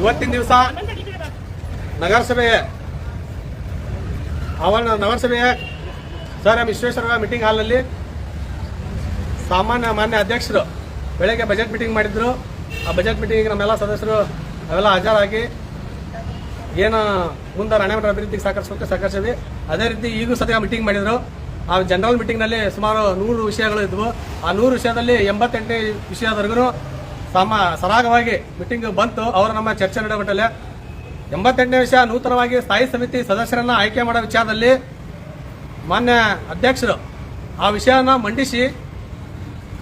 ಇವತ್ತಿನ ದಿವಸ ನಗರಸಭೆ ಆವರಣ ನಗರಸಭೆಯ ಸರ್ ಎಂ ವಿಶ್ವೇಶ್ವರ ಮೀಟಿಂಗ್ ಹಾಲ್ನಲ್ಲಿ ಸಾಮಾನ್ಯ ಮಾನ್ಯ ಅಧ್ಯಕ್ಷರು ಬೆಳಗ್ಗೆ ಬಜೆಟ್ ಮೀಟಿಂಗ್ ಮಾಡಿದ್ರು. ಆ ಬಜೆಟ್ ಮೀಟಿಂಗ್ ನಮ್ಮೆಲ್ಲ ಸದಸ್ಯರು ಅವೆಲ್ಲ ಹಾಜರಾಗಿ ಏನು ಮುಂದೆ ರಾಣೆಮಠ ಅಭಿವೃದ್ಧಿಗೆ ಸಹಕರಿಸೋಕೆ ಸಹಕರಿಸಿದ್ವಿ ಅದೇ ರೀತಿ ಈಗೂ ಸದ್ಯ ಮೀಟಿಂಗ್ ಮಾಡಿದ್ರು. ಆ ಜನರಲ್ ಮೀಟಿಂಗ್ನಲ್ಲಿ ಸುಮಾರು ನೂರು ವಿಷಯಗಳು ಇದ್ವು. ಆ ನೂರು ವಿಷಯದಲ್ಲಿ ಎಂಬತ್ತೆಂಟು ವಿಷಯದವರೆಗೂ ಸಮ ಸರಾಗವಾಗಿ ಮೀಟಿಂಗ್ ಬಂತು. ಅವರು ನಮ್ಮ ಚರ್ಚೆ ನಡೆಬಿಟ್ಟಲೆ ಎಂಬತ್ತೆಂಟನೇ ವಿಷಯ ನೂತನವಾಗಿ ಸ್ಥಾಯಿ ಸಮಿತಿ ಸದಸ್ಯರನ್ನ ಆಯ್ಕೆ ಮಾಡೋ ವಿಚಾರದಲ್ಲಿ ಮಾನ್ಯ ಅಧ್ಯಕ್ಷರು ಆ ವಿಷಯನ ಮಂಡಿಸಿ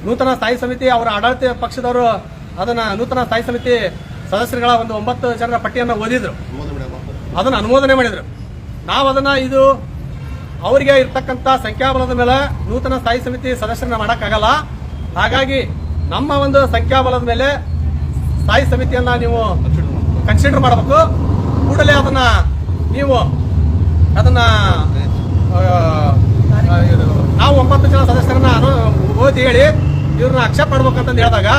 ನೂತನ ಸ್ಥಾಯಿ ಸಮಿತಿ, ಅವರ ಆಡಳಿತ ಪಕ್ಷದವರು ಅದನ್ನ ನೂತನ ಸ್ಥಾಯಿ ಸಮಿತಿ ಸದಸ್ಯರುಗಳ ಒಂದು ಒಂಬತ್ತು ಜನರ ಪಟ್ಟಿಯನ್ನು ಓದಿದ್ರು. ಅದನ್ನು ಅನುಮೋದನೆ ಮಾಡಿದ್ರು. ನಾವು ಅದನ್ನ ಇದು ಅವರಿಗೆ ಇರ್ತಕ್ಕಂಥ ಸಂಖ್ಯಾಬಲದ ಮೇಲೆ ನೂತನ ಸ್ಥಾಯಿ ಸಮಿತಿ ಸದಸ್ಯರನ್ನ ಮಾಡೋಕ್ಕಾಗಲ್ಲ. ಹಾಗಾಗಿ ನಮ್ಮ ಒಂದು ಸಂಖ್ಯಾಬಲದ ಮೇಲೆ ಸ್ಥಾಯಿ ಸಮಿತಿಯನ್ನ ನೀವು ಕನ್ಸಿಡರ್ ಮಾಡಬೇಕು. ಕೂಡಲೇ ಅದನ್ನ ನೀವು ಅದನ್ನ ನಾವು ಒಂಬತ್ತು ಜನ ಸದಸ್ಯರನ್ನ ಓದಿ ಹೇಳಿ ಇವ್ರನ್ನ ಅಕ್ಸೆಪ್ಟ್ ಮಾಡ್ಬೇಕಂತಂದು ಹೇಳಿದಾಗ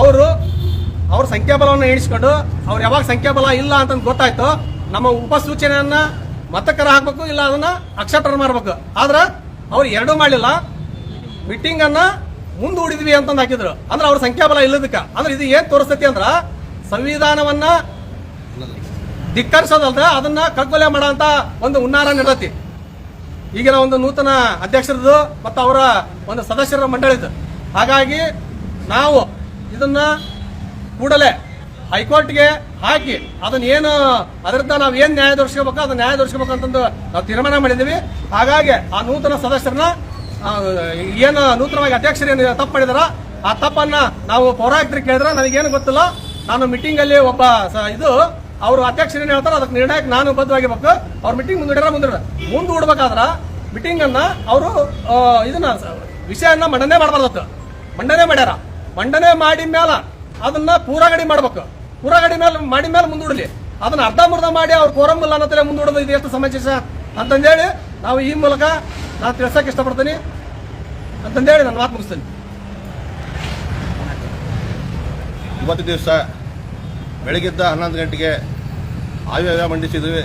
ಅವರು, ಅವ್ರ ಸಂಖ್ಯಾಬಲವನ್ನು ಎಣಿಸ್ಕೊಂಡು ಅವ್ರು ಯಾವಾಗ ಸಂಖ್ಯಾಬಲ ಇಲ್ಲ ಅಂತಂದು ಗೊತ್ತಾಯ್ತು, ನಮ್ಮ ಉಪಸೂಚನೆಯನ್ನ ಮತಕರ ಹಾಕ್ಬೇಕು, ಇಲ್ಲ ಅದನ್ನ ಅಕ್ಸೆಪ್ಟ್ ಮಾಡ್ಬೇಕು. ಆದ್ರೆ ಅವ್ರು ಎರಡೂ ಮಾಡಲಿಲ್ಲ. ಮೀಟಿಂಗ್ ಅನ್ನ ಮುಂದೂಡಿದ್ವಿ ಅಂತಂದು ಹಾಕಿದ್ರು. ಅಂದ್ರೆ ಅವ್ರ ಸಂಖ್ಯಾಬಲ ಇಲ್ಲದಕ್ಕ. ಅಂದ್ರೆ ಇದು ಏನ್ ತೋರಿಸ್ತೈತಿ ಅಂದ್ರ ಸಂವಿಧಾನವನ್ನ ಧಿಕ್ಕರಿಸೋದಲ್ದ ಅದನ್ನ ಕಗ್ಗೊಲೆ ಮಾಡೋ ಒಂದು ಉನ್ನಾರ ನಡೆದತಿ. ಈಗಿನ ಒಂದು ನೂತನ ಅಧ್ಯಕ್ಷರದು ಮತ್ತು ಅವರ ಒಂದು ಸದಸ್ಯರ ಮಂಡಳಿದು. ಹಾಗಾಗಿ ನಾವು ಇದನ್ನ ಕೂಡಲೇ ಹೈಕೋರ್ಟ್ಗೆ ಹಾಕಿ ಅದನ್ನ ಏನು, ಅದರಿಂದ ನಾವು ಏನ್ ನ್ಯಾಯ ದೊರಕಿಸ್ಕೋಬೇಕು ಅದನ್ನ ನ್ಯಾಯ ದೊರಕಿಸ್ಕೋಬೇಕು ಅಂತಂದು ನಾವು ತೀರ್ಮಾನ ಮಾಡಿದ್ದೀವಿ. ಹಾಗಾಗಿ ಆ ನೂತನ ಸದಸ್ಯರನ್ನ ಏನು ನೂತನವಾಗಿ ಅಧ್ಯಕ್ಷರು ಏನು ತಪ್ಪು ಮಾಡಿದಾರ? ಆ ತಪ್ಪನ್ನ ನಾವು ಪೌರಾಯುಕ್ತರಿಗೆ ಕೇಳಿದ್ರೆ ನನಗೇನು ಗೊತ್ತಿಲ್ಲ. ನಾನು ಮೀಟಿಂಗ್ ಅಲ್ಲಿ ಒಬ್ಬ ಇದು, ಅವರು ಅಧ್ಯಕ್ಷರು ಏನು ಹೇಳ್ತಾರೆ ಅದಕ್ಕೆ ನಿರ್ಣಯಕ್ಕೆ ನಾನು ಬದ್ಧವಾಗಿರ್ಬೇಕು. ಅವ್ರ ಮೀಟಿಂಗ್ ಮುಂದೂಡ್ಯಾರ ಮುಂದೂಡ ಮುಂದೂಡ್ಬೇಕಾದ್ರ ಮೀಟಿಂಗ್ ಅನ್ನ ಅವರು ಇದನ್ನ ವಿಷಯನ್ನ ಮಂಡನೆ ಮಾಡಬಾರ್ದು ಮಂಡನೆ ಮಾಡ್ಯಾರ. ಮಂಡನೆ ಮಾಡಿ ಮೇಲೆ ಅದನ್ನ ಪೂರಾಗಡಿ ಮಾಡ್ಬೇಕು. ಪೂರಾಗಡಿ ಮೇಲೆ ಮಾಡಿ ಮೇಲೆ ಮುಂದೂಡಲಿ. ಅದನ್ನ ಅರ್ಧಂಬರ್ಧ ಮಾಡಿ ಅವ್ರು ಕೋರಂ ಇಲ್ಲ ಅನ್ನೋತಲೆ ಮುಂದೂಡೋದು ಇದು ಎಷ್ಟು ಸಮಂಜಸ ಅಂತಂದೇಳಿ ನಾವು ಈ ಮೂಲಕ ನಾನು ತಿಳ್ಸಕ್ ಇಷ್ಟಪಡ್ತೀನಿ. ಅಂತಂದೇಳಿ ನನ್ನ ಮಾತು ಮುಗಿಸ್ತೀನಿ. ಇವತ್ತು ದಿವಸ ಬೆಳಗ್ಗೆದ್ದ ಹನ್ನೊಂದು ಗಂಟೆಗೆ ಆಯವ್ಯಯ ಮಂಡಿಸಿದ್ವಿ.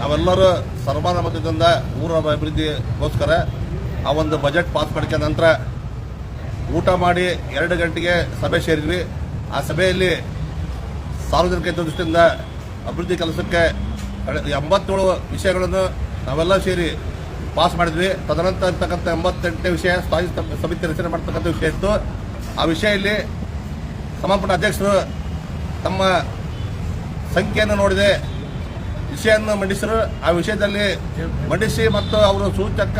ನಾವೆಲ್ಲರೂ ಸರ್ವಾನುಮತದಿಂದ ಊರ ಅಭಿವೃದ್ಧಿಗೋಸ್ಕರ ಆ ಒಂದು ಬಜೆಟ್ ಪಾಸ್ ಮಾಡಿಕೆ ನಂತರ ಊಟ ಮಾಡಿ ಎರಡು ಗಂಟೆಗೆ ಸಭೆ ಸೇರಿದ್ವಿ. ಆ ಸಭೆಯಲ್ಲಿ ಸಾರ್ವಜನಿಕ ಹಿತದೃಷ್ಟಿಯಿಂದ ಅಭಿವೃದ್ಧಿ ಕೆಲಸಕ್ಕೆ ಎಂಬತ್ತೇಳು ವಿಷಯಗಳನ್ನು ನಾವೆಲ್ಲ ಸೇರಿ ಪಾಸ್ ಮಾಡಿದ್ವಿ. ತದನಂತರ ಇರ್ತಕ್ಕಂಥ ಎಂಬತ್ತೆಂಟನೇ ವಿಷಯ, ಸ್ಥಾಯಿ ಸಮಿತಿ ರಚನೆ ಮಾಡ್ತಕ್ಕಂಥ ವಿಷಯ ಇತ್ತು. ಆ ವಿಷಯ ಇಲ್ಲಿ ಸಂಬಂಧಪಟ್ಟ ಅಧ್ಯಕ್ಷರು ತಮ್ಮ ಸಂಖ್ಯೆಯನ್ನು ನೋಡಿದೆ, ವಿಷಯವನ್ನು ಮಂಡಿಸಿದರು ಆ ವಿಷಯದಲ್ಲಿ ಮಂಡಿಸಿ ಮತ್ತು ಅವರು ಸೂಚಕ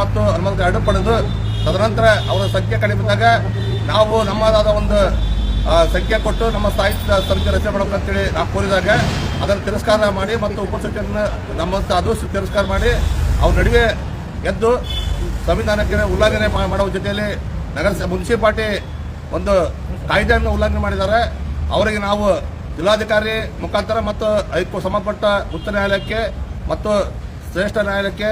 ಮತ್ತು ಅನುಮತಿ ಅಡ್ಡು ಪಡೆದು, ತದನಂತರ ಅವರ ಸಂಖ್ಯೆ ಕಡಿಮೆ ಇದ್ದಾಗ ನಾವು ನಮ್ಮದಾದ ಒಂದು ಸಂಖ್ಯೆ ಕೊಟ್ಟು ನಮ್ಮ ಸಾಹಿತ್ಯ ಸಮಿತಿ ರಚನೆ ಮಾಡಬೇಕಂತೇಳಿ ನಾವು ಕೋರಿದಾಗ ಅದನ್ನು ತಿರಸ್ಕಾರ ಮಾಡಿ ಮತ್ತು ಉಪಸಚಿವರನ್ನು ನಮ್ಮ ಅದು ತಿರಸ್ಕಾರ ಮಾಡಿ ಅವ್ರ ನಡುವೆ ಎದ್ದು ಸಂವಿಧಾನಕ್ಕೆ ಉಲ್ಲಂಘನೆ ಮಾಡುವ ಜೊತೆಯಲ್ಲಿ ನಗರ ಮುನ್ಸಿಪಾಲ್ಟಿ ಒಂದು ಕಾಯ್ದೆಯನ್ನು ಉಲ್ಲಂಘನೆ ಮಾಡಿದ್ದಾರೆ. ಅವರಿಗೆ ನಾವು ಜಿಲ್ಲಾಧಿಕಾರಿ ಮುಖಾಂತರ ಮತ್ತು ಹೈಕೋ ಸಂಬಂಧಪಟ್ಟ ಉಚ್ಚ ನ್ಯಾಯಾಲಯಕ್ಕೆ ಮತ್ತು ಶ್ರೇಷ್ಠ ನ್ಯಾಯಾಲಯಕ್ಕೆ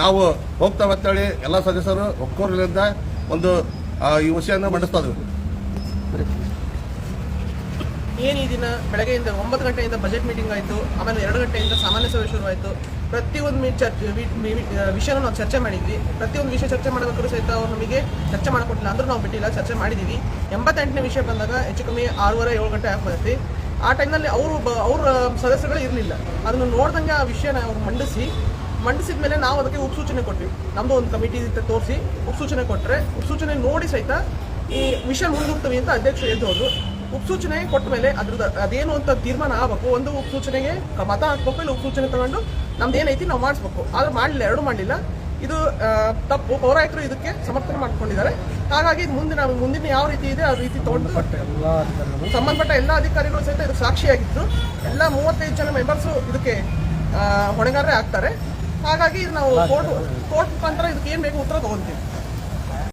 ನಾವು ಹೋಗ್ತೇವೆ ಅಂತೇಳಿ ಎಲ್ಲ ಸದಸ್ಯರು ಒಕ್ಕೂರಿನಿಂದ ಒಂದು ಈ ವಿಷಯವನ್ನು ಮಂಡಿಸ್ತಾ ಇದ್ವಿ ಏನು ಈ ದಿನ ಬೆಳಗ್ಗೆಯಿಂದ ಒಂಬತ್ತು ಗಂಟೆಯಿಂದ ಬಜೆಟ್ ಮೀಟಿಂಗ್ ಆಯಿತು, ಆಮೇಲೆ ಎರಡು ಗಂಟೆಯಿಂದ ಸಾಮಾನ್ಯ ಸಭೆ ಶುರುವಾಯಿತು ಪ್ರತಿಯೊಂದು ಮೀ ಚರ್ಚ್ ವಿಷಯನ ನಾವು ಚರ್ಚೆ ಮಾಡಿದ್ವಿ. ಪ್ರತಿಯೊಂದು ವಿಷಯ ಚರ್ಚೆ ಮಾಡಬೇಕಾದ್ರೂ ಸಹಿತ ಅವ್ರು ನಮಗೆ ಚರ್ಚೆ ಮಾಡಿಕೊಟ್ಟಿಲ್ಲ ಅಂದ್ರೂ ನಾವು ಬಿಟ್ಟಿಲ್ಲ, ಚರ್ಚೆ ಮಾಡಿದ್ದೀವಿ ಎಂಬತ್ತೆಂಟನೇ ವಿಷಯ ಬಂದಾಗ ಹೆಚ್ಚು ಕಮ್ಮಿ ಆರೂವರೆ, ಏಳು ಗಂಟೆ ಆಗ್ಬಿಡುತ್ತೆ ಆ ಟೈಮ್ನಲ್ಲಿ ಅವರು ಅವ್ರ ಸದಸ್ಯರುಗಳು ಇರಲಿಲ್ಲ. ಅದನ್ನು ನೋಡ್ದಂಗೆ ಆ ವಿಷಯನ ಅವ್ರು ಮಂಡಿಸಿ ಮಂಡಿಸಿದ ಮೇಲೆ ನಾವು ಅದಕ್ಕೆ ಉಪಸೂಚನೆ ಕೊಟ್ವಿ. ನಮ್ಮದು ಒಂದು ಕಮಿಟಿ ತೋರಿಸಿ ಉಪಸೂಚನೆ ಕೊಟ್ಟರೆ ಉಪಸೂಚನೆ ನೋಡಿ ಸಹಿತ ಈ ವಿಷಯ ಮುಂದೂಡ್ತೀವಿ ಅಂತ ಅಧ್ಯಕ್ಷರು ಎದ್ದು ಹೋದ್ರು ಉಪಸೂಚನೆ ಕೊಟ್ಟ ಮೇಲೆ ಅದ್ರದ್ದು ಅದೇನು ಅಂತ ತೀರ್ಮಾನ ಆಗಬೇಕು ಒಂದು ಉಪಸೂಚನೆಗೆ ಮತ ಹಾಕ್ಬೇಕು ಇಲ್ಲ ಉಪಸೂಚನೆ ತಗೊಂಡು ನಮ್ದು ಏನೈತಿ ನಾವು ಮಾಡಿಸ್ಬೇಕು. ಆದ್ರೆ ಮಾಡಲಿಲ್ಲ ಎರಡು ಮಾಡಲಿಲ್ಲ. ಇದು ತಪ್ಪು. ಪೌರಾಯಕರು ಇದಕ್ಕೆ ಸಮರ್ಥನೆ ಮಾಡ್ಕೊಂಡಿದ್ದಾರೆ. ಹಾಗಾಗಿ ಮುಂದಿನ ಮುಂದಿನ ಯಾವ ರೀತಿ ಇದೆ ಆ ರೀತಿ ತಗೊಂಡು ಸಂಬಂಧಪಟ್ಟ ಎಲ್ಲ ಅಧಿಕಾರಿಗಳು. ಸಹಿತ ಇದಕ್ಕೆ ಸಾಕ್ಷಿಯಾಗಿದ್ದು ಎಲ್ಲ ಮೂವತ್ತೈದು ಜನ ಮೆಂಬರ್ಸು ಇದಕ್ಕೆ ಹೊಣೆಗಾರರೇ ಆಗ್ತಾರೆ. ಹಾಗಾಗಿ ಇದು ನಾವು ಕೋರ್ಟ್ ಕೋರ್ಟ್ ಮುಖಾಂತರ ಇದಕ್ಕೆ ಏನು ಬೇಕು ಉತ್ತರ ತಗೊಂತೀವಿ.